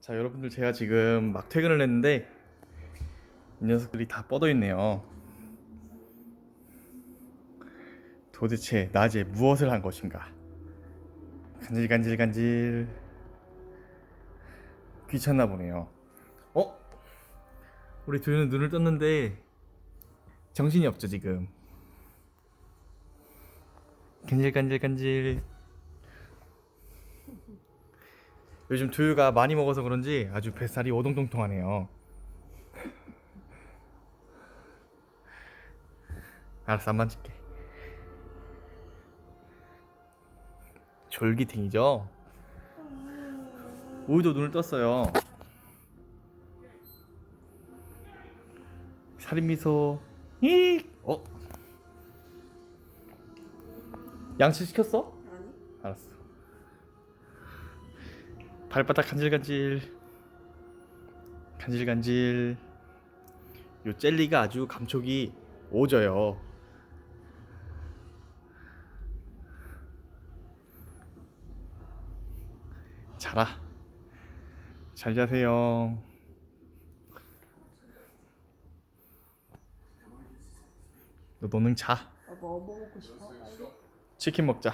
자 여러분들 제가 지금 막 퇴근을 했는데 이 녀석들이 다 뻗어 있네요. 도대체 낮에 무엇을 한 것인가? 간질간질간질 귀찮나 보네요. 어? 우리 도윤은 눈을 떴는데 정신이 없죠 지금. 간질간질간질. 요즘 두유가 많이 먹어서 그런지 아주 뱃살이 오동통통하네요. 알았어, 안 만질게. 졸기탱이죠? 우유도 눈을 떴어요. 살인미소. 이 어? 양치 시켰어? 아니 알았어. 발바닥 간질간질. 간질간질. 요 젤리가 아주 감촉이 오져요. 자라. 잘 자세요. 너 너는 자. 어, 뭐 치킨 먹자.